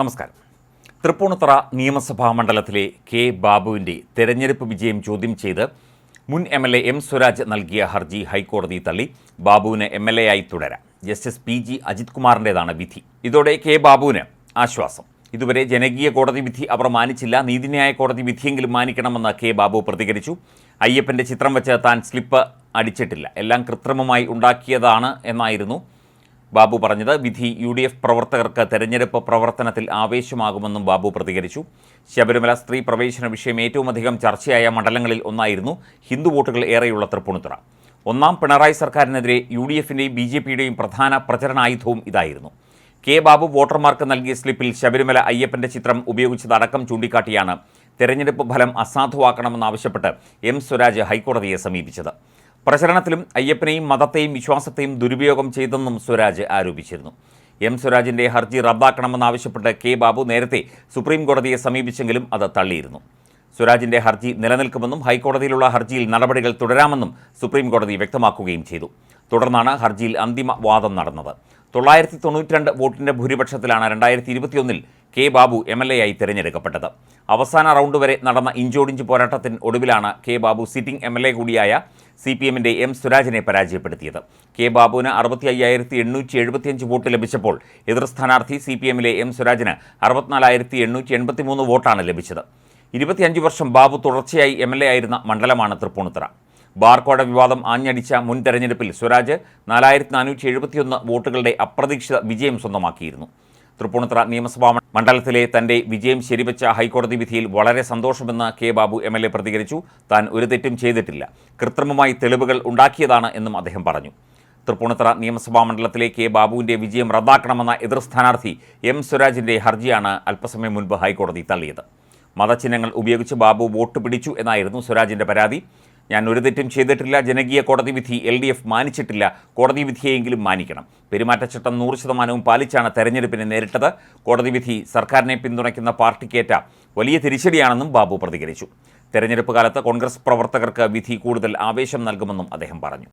നമസ്കാരം. തൃപ്പൂണിത്തറ നിയമസഭാ മണ്ഡലത്തിലെ കെ ബാബുവിന്റെ തെരഞ്ഞെടുപ്പ് വിജയം ചോദ്യം ചെയ്ത് മുൻ M L A M Swaraj നൽകിയ ഹർജി ഹൈക്കോടതി തള്ളി. ബാബുവിന് എം എൽ എ ആയി തുടരാം. ജസ്റ്റിസ് പി ജി അജിത് കുമാറിന്റെതാണ് വിധി. ഇതോടെ കെ ബാബുവിന് ആശ്വാസം. ഇതുവരെ ജനകീയ കോടതി വിധി അവർ മാനിച്ചില്ല. നീതിന്യായ കോടതി വിധിയെങ്കിലും മാനിക്കണമെന്ന് കെ ബാബു പ്രതികരിച്ചു. അയ്യപ്പന്റെ ചിത്രം വെച്ച് താൻ സ്ലിപ്പ് അടിച്ചിട്ടില്ല. എല്ലാം കൃത്രിമമായി ഉണ്ടാക്കിയതാണ് എന്നായിരുന്നു ബാബു പറഞ്ഞത് വിധി യു ഡി എഫ് പ്രവർത്തകർക്ക് തെരഞ്ഞെടുപ്പ് പ്രവർത്തനത്തിൽ ആവേശമാകുമെന്നും ബാബു പ്രതികരിച്ചു. ശബരിമല സ്ത്രീ പ്രവേശന വിഷയം ഏറ്റവും അധികം ചർച്ചയായ മണ്ഡലങ്ങളിൽ ഒന്നായിരുന്നു ഹിന്ദു വോട്ടുകൾ ഏറെയുള്ള തൃപ്പൂണിത്തുറ. ഒന്നാം പിണറായി സർക്കാരിനെതിരെ യു ഡി എഫിന്റെയും ബി ജെ പിയുടെയും പ്രധാന പ്രചരണായുധവും ഇതായിരുന്നു. കെ ബാബു വോട്ടർമാർക്ക് നൽകിയ സ്ലിപ്പിൽ ശബരിമല അയ്യപ്പന്റെ ചിത്രം ഉപയോഗിച്ചതടക്കം ചൂണ്ടിക്കാട്ടിയാണ് തെരഞ്ഞെടുപ്പ് ഫലം അസാധുവാക്കണമെന്നാവശ്യപ്പെട്ട് എം സ്വരാജ് ഹൈക്കോടതിയെ സമീപിച്ചത്. പ്രചരണത്തിലും അയ്യപ്പനെയും മതത്തെയും വിശ്വാസത്തെയും ദുരുപയോഗം ചെയ്തെന്നും സ്വരാജ് ആരോപിച്ചിരുന്നു. എം സ്വരാജിന്റെ ഹർജി റദ്ദാക്കണമെന്നാവശ്യപ്പെട്ട് കെ ബാബു നേരത്തെ സുപ്രീം കോടതിയെ സമീപിച്ചെങ്കിലും അത് തള്ളിയിരുന്നു. സ്വരാജിന്റെ ഹർജി നിലനിൽക്കുമെന്നും ഹൈക്കോടതിയിലുള്ള ഹർജിയിൽ നടപടികൾ തുടരാമെന്നും സുപ്രീം കോടതി വ്യക്തമാക്കുകയും ചെയ്തു. തുടർന്നാണ് ഹർജിയിൽ അന്തിമ വാദം നടന്നത്. തൊള്ളായിരത്തി തൊണ്ണൂറ്റിരണ്ട് വോട്ടിന്റെ ഭൂരിപക്ഷത്തിലാണ് രണ്ടായിരത്തി ഇരുപത്തിയൊന്നിൽ K Babu M L A ആയി തിരഞ്ഞെടുക്കപ്പെട്ടത്. അവസാന റൗണ്ട് വരെ നടന്ന ഇഞ്ചോടിഞ്ച് പോരാട്ടത്തിന് ഒടുവിലാണ് K Babu sitting M L A കൂടിയായ സി പി എമ്മിന്റെ എം സുരാജിനെ പരാജയപ്പെടുത്തിയത്. കെ ബാബുവിന് അറുപത്തി അയ്യായിരത്തി എണ്ണൂറ്റി എഴുപത്തിയഞ്ച് വോട്ട് ലഭിച്ചപ്പോൾ എതിർ സ്ഥാനാർത്ഥി സി പി എമ്മിലെ എം സുരാജിന് അറുപത്തിനാലായിരത്തി എണ്ണൂറ്റി എൺപത്തി മൂന്ന് വോട്ടാണ് ലഭിച്ചത്. ഇരുപത്തിയഞ്ച് വർഷം ബാബു തുടർച്ചയായി എം എൽ എ ആയിരുന്ന മണ്ഡലമാണ് തൃപ്പൂണിത്തുറ. ബാർക്കോട വിവാദം ആഞ്ഞടിച്ച മുൻ തെരഞ്ഞെടുപ്പിൽ സുരാജ് നാലായിരത്തി നാനൂറ്റി എഴുപത്തിയൊന്ന് വോട്ടുകളുടെ അപ്രതീക്ഷിത വിജയം സ്വന്തമാക്കിയിരുന്നു. തൃപ്പൂണിത്തുറ നിയമസഭാ മണ്ഡലത്തിലെ തന്റെ വിജയം ശരിവെച്ച ഹൈക്കോടതി വിധിയിൽ വളരെ സന്തോഷമെന്ന് K Babu M L A പ്രതികരിച്ചു. താൻ ഒരു തെറ്റും ചെയ്തിട്ടില്ല. കൃത്രിമമായി തെളിവുകൾ ഉണ്ടാക്കിയതാണ് എന്നും അദ്ദേഹം പറഞ്ഞു. തൃപ്പൂണിത്തുറ നിയമസഭാ മണ്ഡലത്തിലെ കെ ബാബുവിന്റെ വിജയം റദ്ദാക്കണമെന്ന എതിർ സ്ഥാനാർത്ഥി എം സ്വരാജിന്റെ ഹർജിയാണ് അല്പസമയം മുൻപ് ഹൈക്കോടതി തള്ളിയത്. മതചിഹ്നങ്ങൾ ഉപയോഗിച്ച് ബാബു വോട്ട് പിടിച്ചു എന്നായിരുന്നു സ്വരാജിന്റെ പരാതി. ഞാൻ ഒരു തെറ്റും ചെയ്തിട്ടില്ല. ജനകീയ കോടതി വിധി എൽ ഡി എഫ് മാനിച്ചിട്ടില്ല. കോടതി വിധിയെങ്കിലും മാനിക്കണം. പെരുമാറ്റച്ചട്ടം നൂറ് ശതമാനവും പാലിച്ചാണ് തെരഞ്ഞെടുപ്പിനെ നേരിട്ടത്. കോടതി വിധി സർക്കാരിനെ പിന്തുണയ്ക്കുന്ന പാർട്ടിക്കേറ്റ വലിയ തിരിച്ചടിയാണെന്നും ബാബു പ്രതികരിച്ചു. തെരഞ്ഞെടുപ്പ് കാലത്ത് കോൺഗ്രസ് പ്രവർത്തകർക്ക് വിധി കൂടുതൽ ആവേശം നൽകുമെന്നും അദ്ദേഹം പറഞ്ഞു.